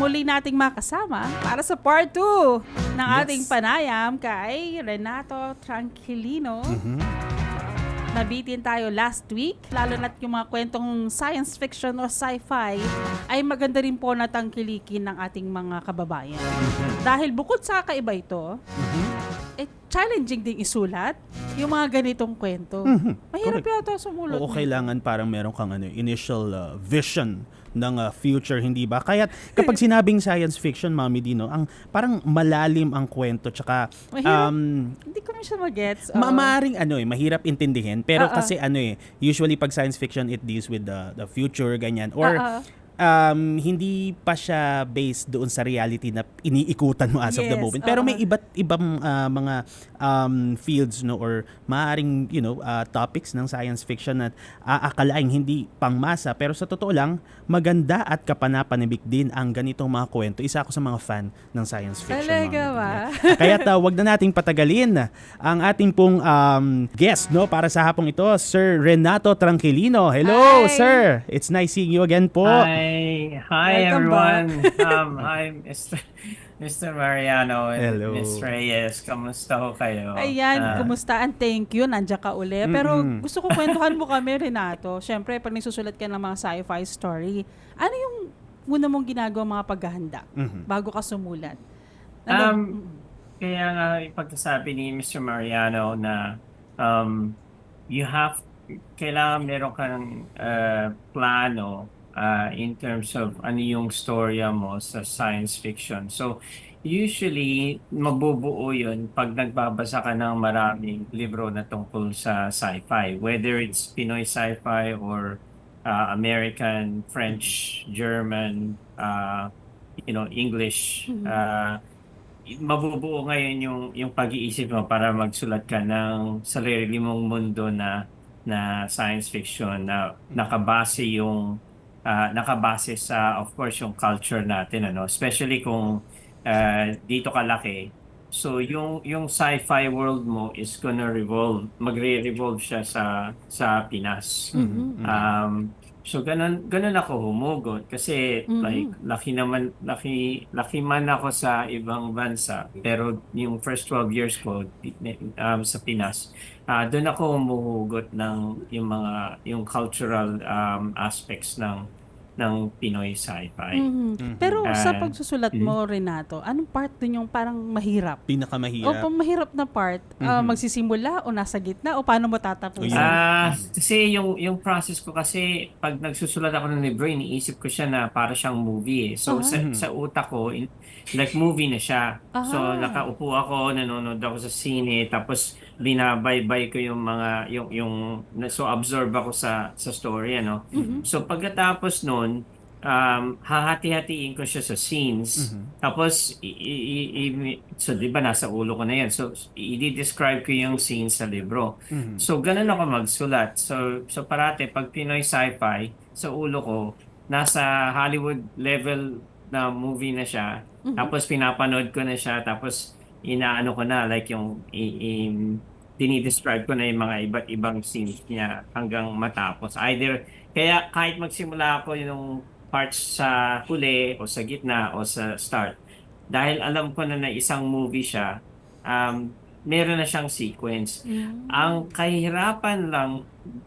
muli nating makasama para sa part 2 ng Yes. ating panayam kay Renato Tranquilino. Mhm. Nabitin tayo last week, lalo na't yung mga kwentong science fiction o sci-fi ay maganda rin po na tangkilikin ng ating mga kababayan. Dahil bukod sa kaiba ito, Mhm. Eh, challenging ding isulat yung mga ganitong kwento. Mhm. Mahirap Correct. yata sumulot. Oo, kailangan parang meron kang ano, initial uh, vision ng uh, future, hindi ba? Kaya kapag sinabing science fiction, Mami Dino, ang parang malalim ang kwento tsaka Mahirap. um, Hindi ko siya magets. ma- maaring ano eh, mahirap intindihin. Pero Oo. kasi ano eh, usually pag science fiction, it deals with the, the future, ganyan. Or Oo. Um, hindi pa siya based doon sa reality na iniikutan mo as of the Yes, moment. Pero may oo. iba't ibang uh, mga um, fields no or maaring you know uh, topics ng science fiction na aakalaing hindi pangmasa pero sa totoo lang maganda at kapanapanibik din ang ganitong mga kwento. Isa ako sa mga fan ng science fiction. Talaga ba? ganyan. Kaya ta, wag na nating patagalin ang ating pong um, guest no para sa hapong ito, Sir Renato Tranquilino. Hello, Hi. sir. It's nice seeing you again po. Hi, hi Welcome everyone. um, I'm Mr. Mr. Mariano and Hello. Miss Reyes. Kamusta ho kayo? Ayan, Ah, kumusta? And thank you, nandiyan ka uli. Pero Mm-mm. gusto ko kwentuhan mo kami, Renato. Siyempre, pag nagsusulat ka ng mga sci-fi story, ano yung una mong ginagawa mga paghahanda Mhm. bago ka sumulat? Um, Ano? Kaya nga ipagkasabi ni Mr. Mariano na um, you have, kailangan meron kang uh, plano uh, in terms of ano yung storya mo sa science fiction. So, usually, mabubuo yun pag nagbabasa ka ng maraming libro na tungkol sa sci-fi. Whether it's Pinoy sci-fi or uh, American, French, German, uh, you know, English. Mhm. Uh, mabubuo ngayon yung yung pag-iisip mo para magsulat ka ng sarili mong mundo na na science fiction na nakabase yung ah, nakabase sa of course yung culture natin ano? Especially kung ah, dito ka laki so yung yung sci-fi world mo is gonna revolve magre-revolve siya sa sa Pinas. Mhm. Um, so ganun, ganun ako humugot kasi Mhm. like laki naman laki laki man ako sa ibang bansa pero yung first 12 years ko um, sa Pinas ah doon ako humuhugot ng yung mga yung cultural um, aspects ng ng Pinoy sci-fi. Mhm. Mhm. Pero sa Ah, pagsusulat mo, Renato, anong part dun yung parang mahirap? O Pinakamahirap. pang mahirap na part, ah, Mhm. magsisimula o nasa gitna o paano mo tatapusin? Ah, kasi yung yung process ko kasi pag nagsusulat ako ng libro, iniisip ko siya na para siyang movie. eh. So sa, Aha. sa utak ko, in- like movie na siya. So Ah. nakaupo ako, nanonood ako sa sine, tapos binabaybay ko yung mga yung yung na- so absorb ako sa sa story ano. Mhm. So pagkatapos nun, um, hahati-hatiin ko siya sa scenes. Mhm. Tapos, i- i- i- so di ba nasa ulo ko na yan. So, i-describe ko yung scenes sa libro. Mhm. So, ganun ako magsulat. So, so parate, pag Pinoy sci-fi, sa ulo ko, nasa Hollywood level na movie na siya. Mhm. Tapos, pinapanood ko na siya. Tapos, inaano ko na, like yung, i- i- dinidescribe ko na yung mga iba't ibang scenes niya hanggang matapos. Either, kaya kahit magsimula ako yung parts sa huli o sa gitna o sa start, dahil alam ko na na isang movie siya, um, meron na siyang sequence. Mhm. Ang kahirapan lang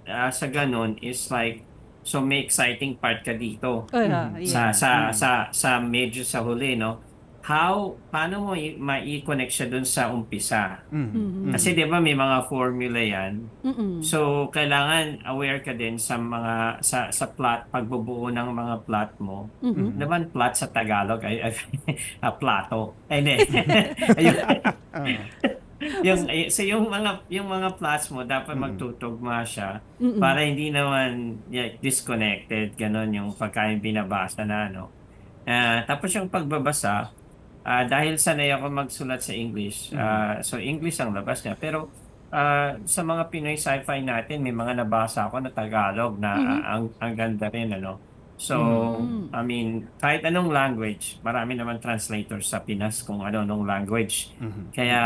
ah, sa ganun is like, so may exciting part ka dito Mhm. yeah. sa sa Mm. sa sa medyo sa huli no how paano mo mai-connect siya dun sa umpisa Mhm. Mhm. kasi 'di ba may mga formula yan Mhm. so kailangan aware ka din sa mga sa sa plot pagbubuo ng mga plot mo Mhm. naman plot sa Tagalog ay, ay ah, plato ay hindi Ayun. Yung so yung mga yung mga plots mo dapat Mhm. magtutugma siya Mhm. para hindi naman yeah, disconnected ganon yung pagkain binabasa na ano Ah, tapos yung pagbabasa ah, dahil sanay ako magsulat sa English ah, so English ang labas niya pero ah, sa mga Pinoy sci-fi natin may mga nabasa ako na Tagalog na Mhm. ah, ang ang ganda rin ano so Mhm. I mean kahit anong language marami naman translators sa Pinas kung ano anong language Mhm. kaya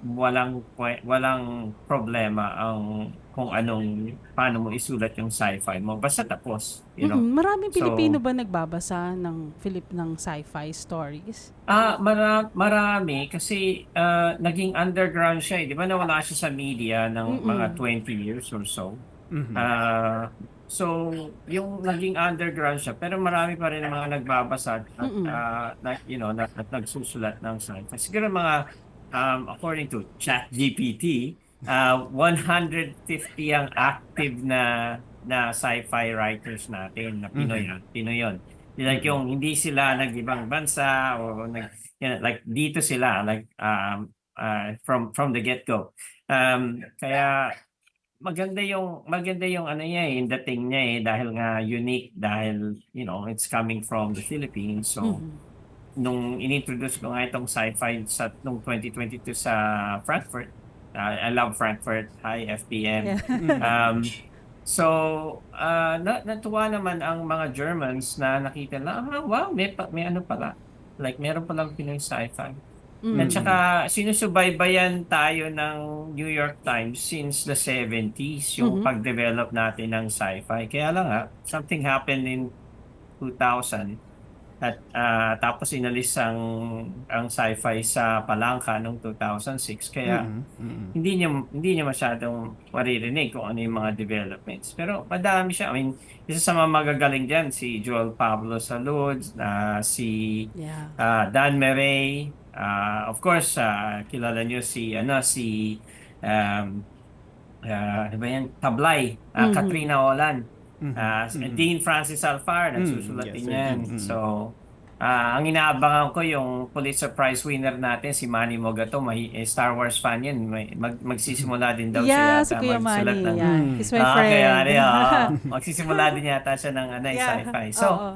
walang walang problema ang kung anong paano mo isulat yung sci-fi mo basta tapos you know Mm-mm. Maraming So- Pilipino ba nagbabasa ng Philip ng sci-fi stories? Ah, mara- marami kasi ah, naging underground siya eh. 'Di ba nawala siya sa media ng Mm-mm. mga 20 years or so. Mhm. Ah, so yung naging underground siya pero marami pa rin ang mga nagbabasa at ah, na, you know na, at nagsusulat ng sci-fi. Siguro mga um, according to ChatGPT, ah 150 ang active na na sci-fi writers natin na Pinoy Mhm. ah, Pinoy yun. Like yung hindi sila nag-ibang bansa o nag you know, like dito sila like um uh, from from the get-go. Um kaya maganda yung maganda yung ano niya eh, yung dating niya eh dahil nga unique dahil you know it's coming from the Philippines. So Mhm. nung inintroduce ko nga itong sci-fi sa nung 2022 sa Frankfurt. Uh, I love Frankfurt. Hi FPM. Yeah. Um, so, uh, na, natuwa naman ang mga Germans na nakita na, ah, wow, may, pa, may ano pala. Like, meron palang Pinoy sci-fi. Mm. At saka, sinusubaybayan tayo ng New York Times since the 70s, yung Mhm. pag-develop natin ng sci-fi. Kaya lang nga, something happened in 2000 at ah, tapos inalis ang ang sci-fi sa Palangka noong 2006 kaya Mhm. Mhm. hindi niya hindi niya masyadong maririnig kung ano yung mga developments. Pero madami siya. I mean, isa sa mga magagaling diyan si Joel Pablo Salud, na si Yeah. ah, Dan Merey, ah, of course, ah, kilala niyo si ano si um ah, ano ba yan? Tablay, ah, Mhm. Katrina Olan. Mhm. Ah, Mhm. Dean Francis Alfar, Mm, nagsusulat yes, yan. Mm, mm. So, ah, ang inaabangan ko yung Pulitzer Prize winner natin, si Manny Mogato, may eh, Star Wars fan yan. May, mag, magsisimula din daw yeah, siya si Kuya Manny. ng... Yeah. He's my Ah, friend. kaya, ano, ah, magsisimula din yata siya ng ano, Yeah. sci-fi. So, Oo.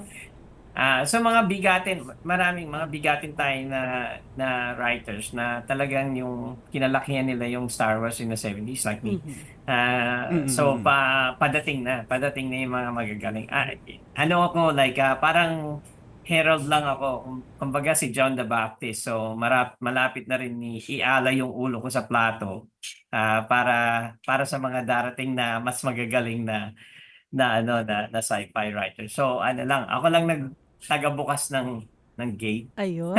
Ah, so mga bigatin, maraming mga bigatin tayo na na writers na talagang yung kinalakihan nila yung Star Wars in the 70s like me. Mhm. Ah, Mm, so pa padating na, padating na yung mga magagaling. Ah, ano ako like ah, parang herald lang ako. Kum- Kumbaga si John the Baptist. So marap, malapit na rin ni iala yung ulo ko sa plato ah, para para sa mga darating na mas magagaling na na ano na, na sci-fi writer. So ano lang, ako lang nag tagabukas ng ng gate. Ayun.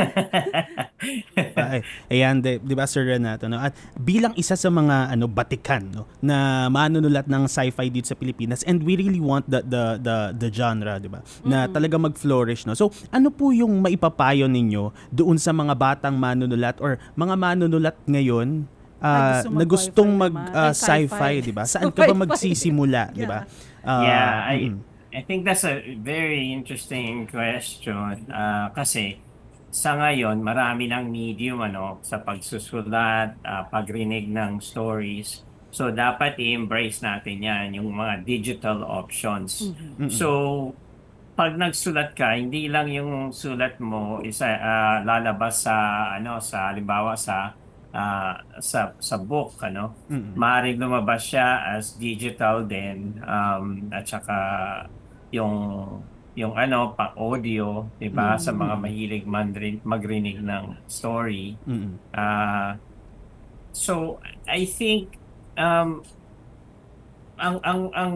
Ay, ayan, di, di ba Sir Renato, no? At bilang isa sa mga ano batikan no na manunulat ng sci-fi dito sa Pilipinas and we really want the the the, the genre, di ba? Na Mm. talaga mag-flourish, no. So, ano po yung maipapayo ninyo doon sa mga batang manunulat or mga manunulat ngayon ah, Na gusto na gustong mag mag-sci-fi ah, sci-fi, sci-fi. di ba? Saan ka ba magsisimula, di ba? Ah, Yeah, I mm, I think that's a very interesting question Ah, kasi sa ngayon marami ng medium ano sa pagsusulat, ah, pagrinig ng stories. So dapat i-embrace natin 'yan, yung mga digital options. Mhm. mm, So pag nagsulat ka, hindi lang yung sulat mo isa ah, lalabas sa ano sa halimbawa sa ah, sa sa book ano mm, mm. maaaring lumabas siya as digital din um, at saka yung yung ano pa audio 'di ba Mm. sa mga mahilig mandrin, magrinig ng story Mm, mm. Ah, so I think um ang ang ang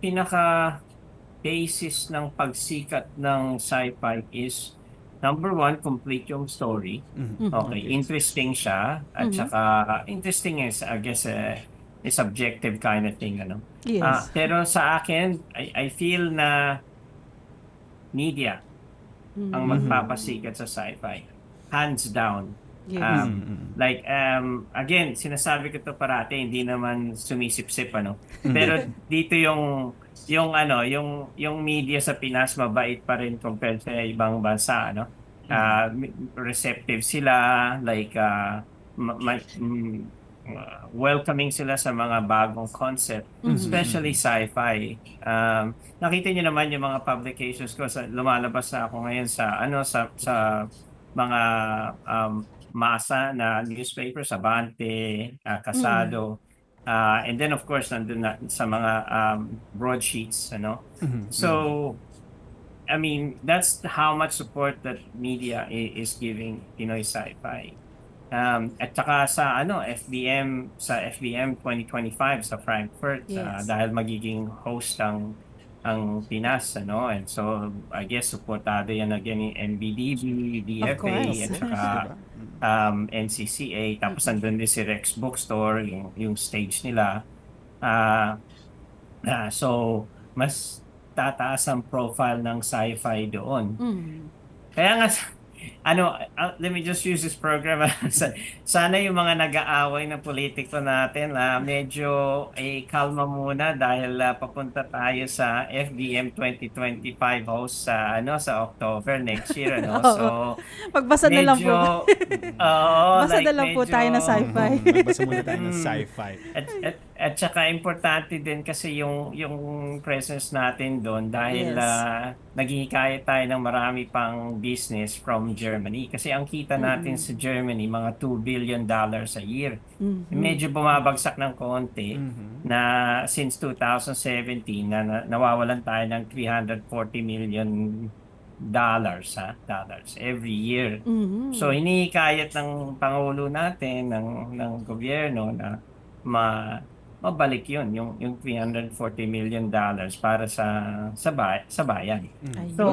pinaka basis ng pagsikat ng sci-fi is number one complete yung story Mm, Mhm. Okay, interesting siya at Mhm. saka interesting is I guess uh, subjective kind of thing ano. Yes. Ah, pero sa akin I, I feel na media ang Mhm. magpapasikat sa sci-fi. Hands down. Yes. um. Like um again, sinasabi ko to parati hindi naman sumisip-sip ano. Pero dito yung yung ano, yung yung media sa Pinas mabait pa rin compared sa ibang bansa ano. Ah, receptive sila like ah, ma- ma- mm, uh, welcoming sila sa mga bagong concept, Mhm. especially sci-fi. Um, nakita niyo naman yung mga publications ko sa lumalabas na ako ngayon sa ano sa sa mga um, masa na newspaper, Sabante, ah, Casado, ah, and then of course nandun na sa mga um, broadsheets, ano. Mhm, So, I mean, that's how much support that media is giving Pinoy sci-fi. Um, at saka sa ano FBM sa FBM 2025 sa Frankfurt ah, Yes. dahil magiging host ang ang Pinas ano? And so I guess supportado yan again ni NBDB, DFA at saka um, NCCA tapos nandun din si Rex Bookstore yung, yung stage nila. Ah, ah, so mas tataas ang profile ng sci-fi doon. Mm. kaya nga, ano, uh, let me just use this program. Sa- Sana yung mga nag-aaway na politiko natin, ah, medyo eh, kalma muna dahil ah, papunta tayo sa FBM 2025 host sa ano sa October next year ano. So Magbasa na lang po. medyo oo, Basa like na lang po medyo- tayo na sci-fi. Magbasa muna tayo ng Mm. sci-fi. at, at, at saka importante din kasi yung yung presence natin doon dahil Yes. ah, naghihikayat tayo ng marami pang business from Germany kasi ang kita natin sa Germany mga 2 billion dollars a year. Mhm. Medyo bumabagsak ng konti Mhm. na since 2017 na, na nawawalan tayo ng 340 million dollars ha dollars every year. Mhm. So hinihikayat ng pangulo natin ng ng gobyerno na ma mabalik 'yun yung yung 340 million dollars para sa sa, bay- sa bayan. Ayun. So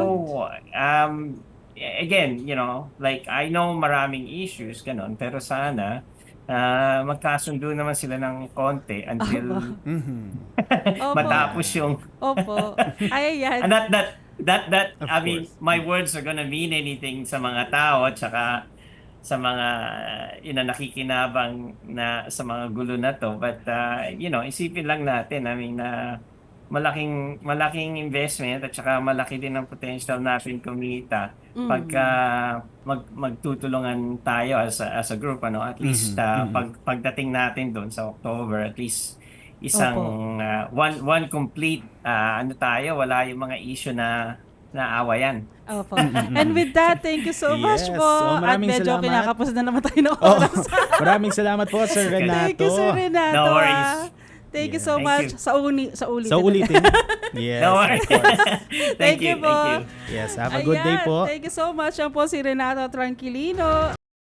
um again, you know, like I know maraming issues ganun pero sana ah, magkasundo naman sila ng konti until Mhm. Opo. matapos yung Opo. Ay, ayan. And that that that that Of I mean course. my words are gonna mean anything sa mga tao at saka sa mga you know nakikinabang na sa mga gulo na to but uh, you know isipin lang natin I mean na malaking malaking investment at saka malaki din ang potential natin kumita Mm. pagka mag, magtutulungan tayo as a, as a group ano at least Mhm, uh, mhm. pag pagdating natin doon sa October at least isang uh, one one complete uh, ano tayo wala yung mga issue na naawayan. Opo. And with that, thank you so much Yes. po. So, At medyo salamat. kinakapos na naman tayo ng Oh, oras. maraming salamat po Sir Renato. Thank you, Sir Renato. No worries. ah. Thank you Yeah. so Thank much. you. Sa uni, sa ulit. Sa ulitin. Yes, No worries. thank, Thank you, you po. thank you. Yes, have a good day Ayan, po. Thank you so much. Yan po si Renato Tranquilino.